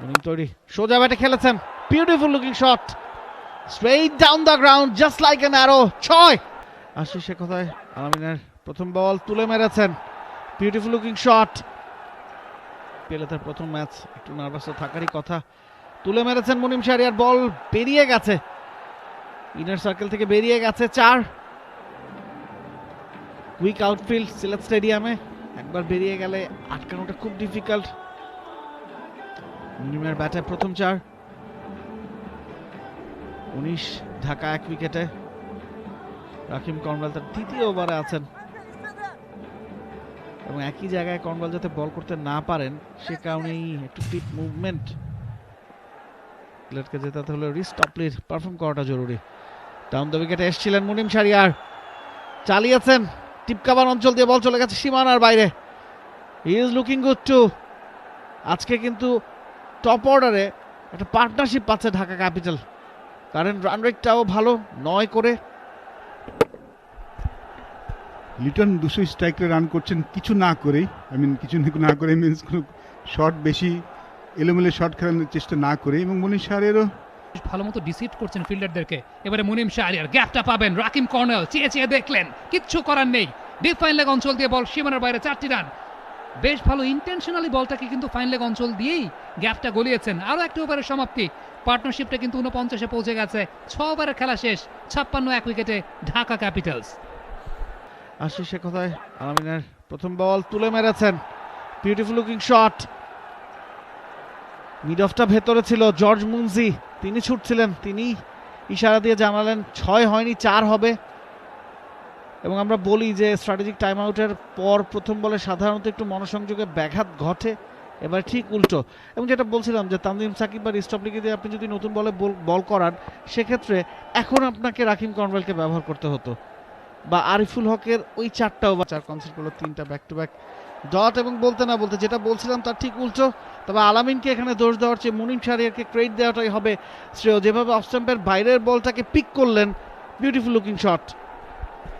মুনিম তৈরি সোজা ব্যাটে খেলেছেন। Beautiful looking shot straight down the ground just like an arrow ছয়। আশিস সে কথায়, আলামিনের প্রথম বল তুলে মেরেছেন। বিউটিফুল লুকিং শট পেলে তার প্রথম ম্যাচ, একটু নার্ভাস থাকারই কথা। তুলে মেরেছেন মুনিম শাহরিয়ার, বল বেরিয়ে গেছে। ইনার সার্কেল থেকে বেরিয়ে গেছে, চার। কুইক আউটফিল্ড সিলেট স্টেডিয়ামে। একবার বেরিয়ে গেলে আটকানোটা খুব ডিফিকাল্ট মুনিমের ব্যাটে প্রথম চার। উনিশ, ঢাকা এক উইকেটে। রাকিম কর্নওয়াল তার দ্বিতীয় ওভারে আছেন। এবং একই জায়গায় কর্নওয়াল যাতে বল করতে না পারেন, সে কারণেই একটু ডিপ মুভমেন্ট প্লেটকে জেতাতে হলে। রিস্ট অফলির পারফর্ম করাটা জরুরি। ডাউন দ্য উইকেটে এসেছিলেন মুনিম শারিয়ার চালিয়েছেন। টিপকাবার অঞ্চল দিয়ে বল চলে গেছে সীমানার বাইরে। He is looking good to আজকে কিন্তু টপ অর্ডারে একটা পার্টনারশিপ পাচ্ছে ঢাকা ক্যাপিটাল কারণ রান রেটটাও ভালো নয় করে। লিটন দুশো স্ট্রাইকে রান করছেন কিছু না করেই। আই মিন কিছু না করে মিনস কোনো শট বেশি এলোমেলো শট খেলানোর চেষ্টা না করে এবং মনীষ শাহরেরও ভালো মতো ডিসিট করছেন ফিল্ডারদেরকে এবারে মুনিম শাহরিয়ার গ্যাপটা পাবেন রাকিম কর্নেল চেয়ে চেয়ে দেখলেন কিচ্ছু করার নেই। ডিপ ফাইন লেগ অঞ্চল দিয়ে বল সীমানার বাইরে চারটি রান বেশ ভালো ইন্টেনশনালি বলটাকে কিন্তু ফাইন লেগ অঞ্চল দিয়েই গ্যাপটা গলিয়েছেন। আরও একটা ওভারের সমাপ্তি। পার্টনারশিপটা কিন্তু উনপঞ্চাশে পৌঁছে গেছে। ছ ওভারের খেলা শেষ। ছাপ্পান্ন এক উইকেটে ঢাকা ক্যাপিটালস আশিস সে কথায় আলামিনের প্রথম বল তুলে মেরেছেন। বিউটিফুল লুকিং শট মিড অফটা ভেতরে ছিল জর্জ মুনজি। তিনি ছুটছিলেন। তিনি ইশারা দিয়ে জানালেন, ছয় হয়নি, চার হবে। এবং আমরা বলি যে স্ট্র্যাটেজিক টাইম আউটের পর প্রথম বলে সাধারণত একটু মনোসংযোগে ব্যাঘাত ঘটে। এবার ঠিক উল্টো। এবং যেটা বলছিলাম যে তানজিম সাকিব বা রিস্টপলিকে দিয়ে আপনি যদি নতুন বলে বল- করান, সেক্ষেত্রে এখন আপনাকে রাকিম কর্নওয়েলকে ব্যবহার করতে হতো। বা আরিফুল হকের ওই চারটা ওভার চার কনসিড করল তিনটা ব্যাক টু ব্যাক ডট এবং বলতে না বলতে যেটা বলছিলাম তার ঠিক উল্টো। তবে আলামিনকে এখানে দোষ দেওয়ার চেয়ে মুনিম শাহরিয়ারকে ক্রেডিট দেওয়াটাই হবে শ্রেয়। যেভাবে অফ স্টাম্পের বাইরের বলটাকে পিক করলেন বিউটিফুল লুকিং শট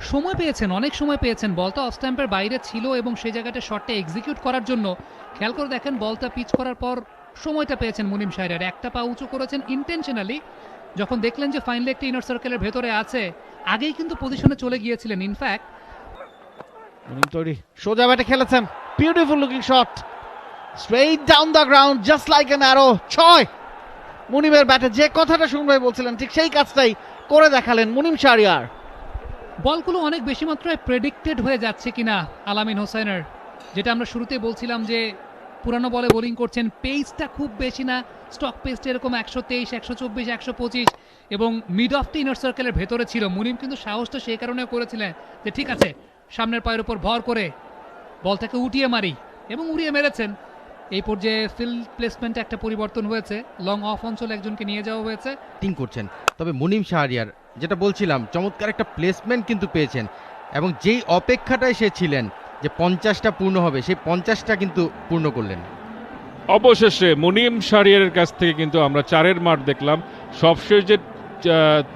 সময় পেয়েছেন, অনেক সময় পেয়েছেন। বলটা অফ স্ট্যাম্পের বাইরে ছিল এবং সেই জায়গাটা শটটা এক্সিকিউট করার জন্য খেয়াল করে দেখেন, বলটা পিচ করার পর সময়টা পেয়েছেন মুনিম সাহের একটা পা উঁচু করেছেন ইন্টেনশনালি যখন দেখলেন যে ফাইনালি একটা ইনার সার্কেলের ভেতরে আছে, আগেই কিন্তু পজিশনে চলে গিয়েছিলেন। ইনফ্যাক্ট মুনিম তৈরি, সোজা ব্যাটে খেলেছেন। Beautiful looking shot straight down the ground just like an arrow ছয়। মুনিমের ব্যাটে যে কথাটা শুনবে বলছিলেন, ঠিক সেই কাজটাই করে দেখালেন মুনিম শাহরিয়ার। বলগুলো অনেক বেশি মাত্রায় প্রেডিক্টেড হয়ে যাচ্ছে কিনা আলামিন হোসেনের। যেটা আমরা শুরুতে বলছিলাম যে, পুরানো বলে বোলিং করছেন পেসটা খুব বেশি না। স্টক পেসটা এরকম একশো তেইশ, একশো চব্বিশ, একশো পঁচিশ এবং মিড অফটি ইনার সার্কেলের ভেতরে ছিল। মুনিম কিন্তু সাহসটা সেই কারণে করেছিলেন যে, ঠিক আছে, সামনের পায়ের উপর ভর করে বলটাকে উঠিয়ে মারি এবং উড়িয়ে মেরেছেন। এই পর্যায়ে ফিল্ড প্লেসমেন্টে একটা পরিবর্তন হয়েছে। লং অফ অঞ্চলে একজনকে নিয়ে যাওয়া হয়েছে। ব্যাটিং করছেন। তবে মুনিম শাহরিয়ার যেটা বলছিলাম, চমৎকার একটা প্লেসমেন্ট কিন্তু পেয়েছেন। এবং যেই অপেক্ষাটায় সে ছিলেন, যে পঞ্চাশটা পূর্ণ হবে, সেই পঞ্চাশটা কিন্তু পূর্ণ করলেন। অবশেষে মুনিম শারিয়ারের কাছ থেকে কিন্তু আমরা চারের মাঠ দেখলাম। সবশেষ যে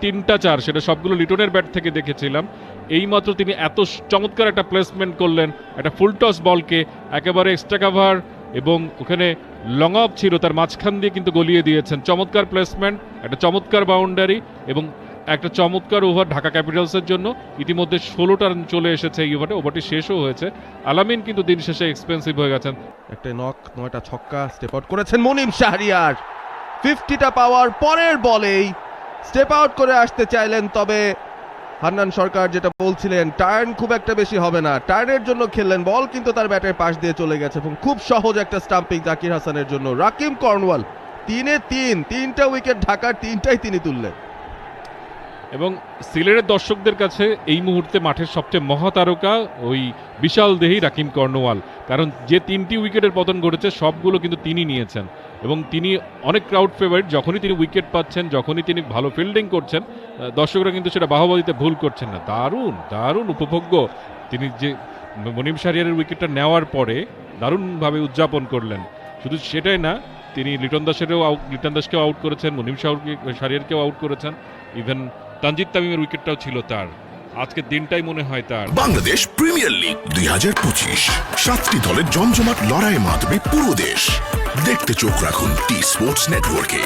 তিনটা চার, সেটা সবগুলো লিটনের ব্যাট থেকে দেখেছিলাম। এইমাত্র তিনি এত চমৎকার একটা প্লেসমেন্ট করলেন, একটা ফুল টস বলকে, একেবারে এক্সট্রা কাভার এবং ওখানে লং অফ ছিল, তার মাঝখান দিয়ে কিন্তু গলিয়ে দিয়েছেন। চমৎকার প্লেসমেন্ট একটা চমৎকার বাউন্ডারি এবং একটা চমৎকার ওভার ঢাকা ক্যাপিটালসের জন্য। ইতিমধ্যে ষোলোটা রান চলে এসেছে এই ওভারে, ওভারটি শেষও হয়েছে। আলামিন কিন্তু দিন শেষে এক্সপেন্সিভ হয়ে গেছেন। একটা নক নয়টা ছক্কা স্টেপ আউট করেছেন মুনিম শাহরিয়ার। ফিফটিটা পাওয়ার পরের বলেই স্টেপ আউট করে আসতে চাইলেন, তবে হান্নান সরকার যেটা বলছিলেন টার্ন খুব একটা বেশি হবে না। টার্নের জন্য খেললেন বল, কিন্তু তার ব্যাটের পাশ দিয়ে চলে গেছে এবং খুব সহজ একটা স্টাম্পিং জাকির হাসানের জন্য। রাকিম কর্নওয়াল, তিনে তিন, তিনটা উইকেট ঢাকার তিনটাই তিনি তুললেন। এবং সিলেটের দর্শকদের কাছে এই মুহূর্তে মাঠের সবচেয়ে মহাতারকা ওই বিশাল দেহি রাকিম কর্নওয়াল কারণ যে তিনটি উইকেটের পতন ঘটেছে, সবগুলো কিন্তু তিনি নিয়েছেন। এবং তিনি অনেক ক্রাউড ফেভারিট যখনই তিনি উইকেট পাচ্ছেন, যখনই তিনি ভালো ফিল্ডিং করছেন দর্শকরা কিন্তু সেটা বাহবা দিতে ভুল করছেন না। দারুণ দারুণ উপভোগ্য। তিনি যে মনিম শারিয়ারের উইকেটটা নেওয়ার পরে দারুণভাবে উদযাপন করলেন। শুধু সেটাই না, তিনি লিটন দাসেরও আউট লিটন দাসকেও আউট করেছেন, মনিম শারিয়ারকেও আউট করেছেন। ইভেন তানজিদ তামিমের উইকেটটাও ছিল তার। আজকের দিনটাই মনে হয় তার। বাংলাদেশ প্রিমিয়ার লিগ দুই হাজার পঁচিশ। সাতটি দলের জমজমাট লড়াইয়ে মাতবে পুরো দেশ। দেখতে চোখ রাখুন টি স্পোর্টস নেটওয়ার্কে